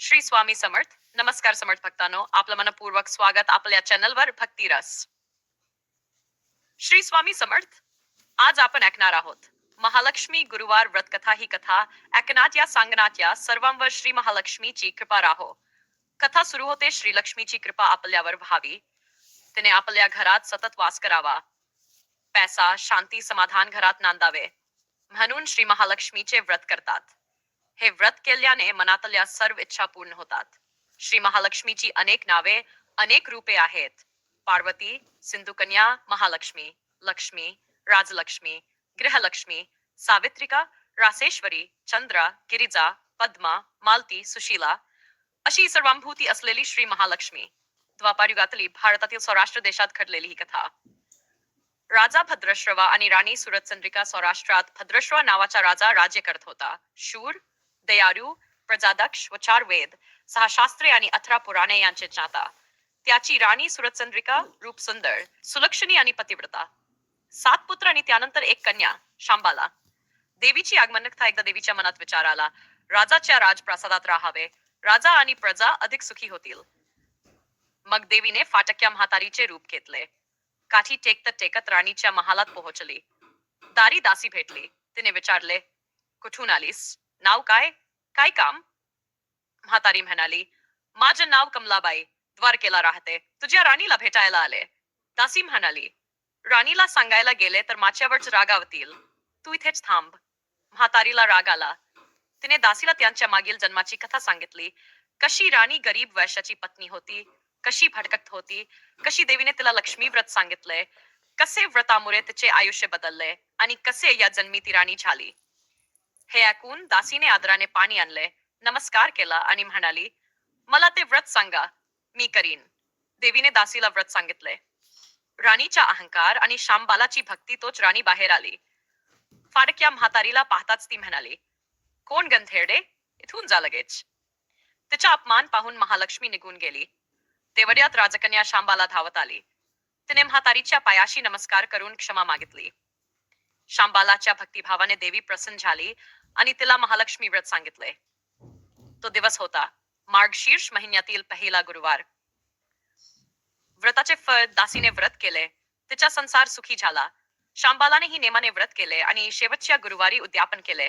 श्री स्वामी समर्थ। नमस्कार समर्थ भक्तांनो, आपलं मनपूर्वक स्वागत आपल्या चॅनलवर भक्तिरस. श्री स्वामी समर्थ, आज आपण ऐकणार आहोत महालक्ष्मी गुरुवार व्रत कथा ही कथा. ऐकण्यात या सांगण्यात या सर्वांवर श्री महालक्ष्मीची कृपा राहो. कथा सुरू होते श्री लक्ष्मीची कृपा आपल्यावर व्हावी. तिने आपल्या घरात सतत वास करावा. पैसा, शांती, समाधान घरात नांदावे. म्हणून श्री महालक्ष्मीचे व्रत करतात. हे व्रत केल्याने मनातल्या सर्व इच्छा पूर्ण होतात. श्री महालक्ष्मीची अनेक नावे अनेक रूपे आहेत. पार्वती सिंधुकन्या महालक्ष्मी लक्ष्मी राजलक्ष्मी गृहलक्ष्मी सावित्रिका रासेश्वरी चंद्रा गिरिजा पद्मा मालती सुशीला अशी सर्वांभूती असलेली श्री महालक्ष्मी. द्वापार युगातली भारतातील सौराष्ट्र देशात घडलेली ही कथा. राजा भद्रश्रवा आणि राणी सुरतचंद्रिका सौराष्ट्रात भद्रश्रवा नावाचा राजा राज्य करत होता. शूर दयाळू प्रजादक्ष व चार वेद सहा शास्त्रे आणि अठरा पुराणे यांचे ज्ञाता. त्याची राणी सुरतचंद्रिका रूप सुंदर सुलक्षणी आणि पतिव्रता. सात पुत्र आणि त्यानंतर एक कन्या शांबाला. देवीची आगमनकथा एकदा देवीच्या मनात विचार आला राजाच्या राजप्रासादात राहावे. राजा आणि प्रजा अधिक सुखी होतील. मग देवीने फाटक्या म्हातारीचे रूप घेतले. काठी टेकत टेकत राणीच्या महालात पोहोचली. दारी दासी भेटली. तिने विचारले कुठून आलीस? नाव काय? काय काम? म्हातारी म्हणाली माझे नाव कमलाबाई द्वारकेला राहते. तुझ्या राणीला भेटायला आले. दासी म्हणाली राणीला सांगायला गेले तर माझ्यावरच रागावतील तू इथेच थांब. म्हातारीला राग आला. तिने दासीला त्यांच्या मागील जन्माची कथा सांगितली. कशी राणी गरीब वैश्याची पत्नी होती कशी भटकत होती कशी देवीने तिला लक्ष्मी व्रत सांगितले कसे व्रतामुळे तिचे आयुष्य बदलले आणि कसे या जन्मी ती राणी झाली. हे ऐकून दासीने आदराने पाणी आणले नमस्कार केला आणि म्हणाली मला ते व्रत सांगा मी करीन. देवीने दासीला व्रत सांगितले राणीचा अहंकार आणि शांबालाची भक्ती तोच राणी बाहेर आली. फाडक्या म्हातारीला पाहताच ती म्हणाली कोण गंधेडे? इथून जा लगेच. तिचा अपमान पाहून महालक्ष्मी निघून गेली. तेवढ्यात राजकन्या शांबाला धावत आली. तिने म्हातारीच्या पायाशी नमस्कार करून क्षमा मागितली. शांबालाच्या भक्तिभावाने देवी प्रसन्न झाली आणि तिला महालक्ष्मी व्रत सांगितले. तो दिवस होता मार्गशीर्ष महिन्यातील पहिला गुरुवार. व्रताचे फळ दासीने व्रत केले. तिचा संसार सुखी झाला. शांबालानेही नेमाने व्रत केले आणि शेवटच्या गुरुवारी उद्यापन केले.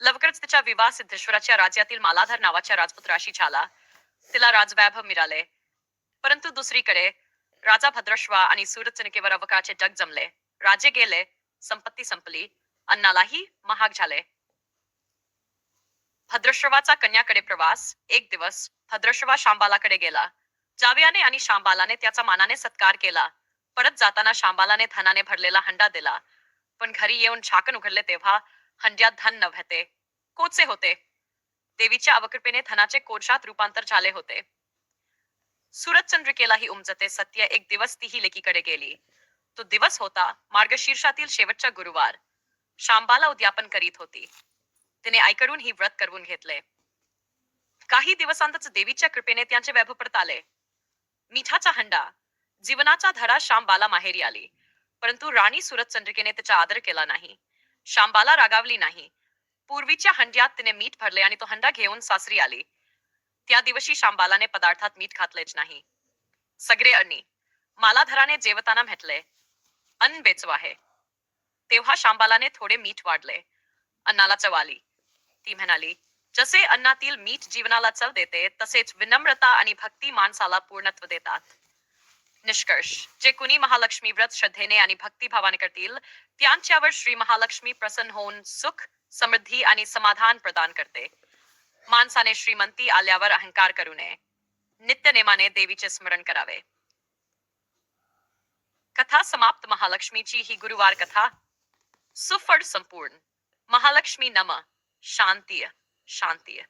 लवकरच तिचा विवाह सिद्धेश्वराच्या राज्यातील मालाधर नावाच्या राजपुत्राशी झाला. तिला राजवैभव मिळाले. परंतु दुसरीकडे राजा भद्रश्वा आणि सूरचनिकेवर अवकाचे जग जमले. राजे गेले संपत्ती संपली अन्नालाही महाग झाले. भद्रश्रवाचा कन्याकडे प्रवास एक दिवस भद्रश्रवा शांबालाकडे गेला. जाव्याने आणि शांबालाने त्याचा मानाने सत्कार केला. परत जाताना शांबालाने धनाने भरलेला हंडा दिला. पण घरी येऊन झाकण उघडले तेव्हा हंड्यात धन नव्हते कोचे होते? देवीच्या अवकृपेने धनाचे कोशात रूपांतर झाले होते. सुरत चंद्रिकेलाही उमजते सत्य एक दिवस तीही लेकीकडे गेली. तो दिवस होता मार्गशीर्षातील शेवटचा गुरुवार. शांबाला उद्यापन करीत होती. तिने आईकडून ही व्रत करवून घेतले. काही दिवसांतच देवीच्या कृपेने त्यांचे वैभव परत आले. मिठाचा हंडा जीवनाचा धडा श्यामबाला माहेरी आली. परंतु राणी सुरत चंद्रिकेने तिचा आदर केला नाही. श्यामबाला रागावली नाही. पूर्वीच्या हंड्यात तिने मीठ भरले आणि तो हंडा घेऊन सासरी आली. त्या दिवशी श्यामबालाने पदार्थात मीठ घातलेच नाही. सगळे अन्नी मालाधराने जेवताना म्हटले अन्न बेचव आहे. तेव्हा श्यामबालाने थोडे मीठ वाढले. अन्नाला चवाली ती म्हणाली जसे अन्नातील मीठ जीवनाला चव देते तसेच विनम्रता आणि भक्ती माणसाला पूर्णत्व देतात. निष्कर्ष जे कुणी महालक्ष्मी व्रत श्रद्धेने आणि भक्तिभावाने करतील त्यांच्यावर श्री महालक्ष्मी प्रसन्न होऊन सुख समृद्धी आणि समाधान प्रदान करते. माणसाने श्रीमंती आल्यावर अहंकार करू नये. नित्यनेमाने देवीचे स्मरण करावे. कथा समाप्त महालक्ष्मीची ही गुरुवार कथा. सुफळ संपूर्ण. महालक्ष्मी नम. शांतीय शांतीय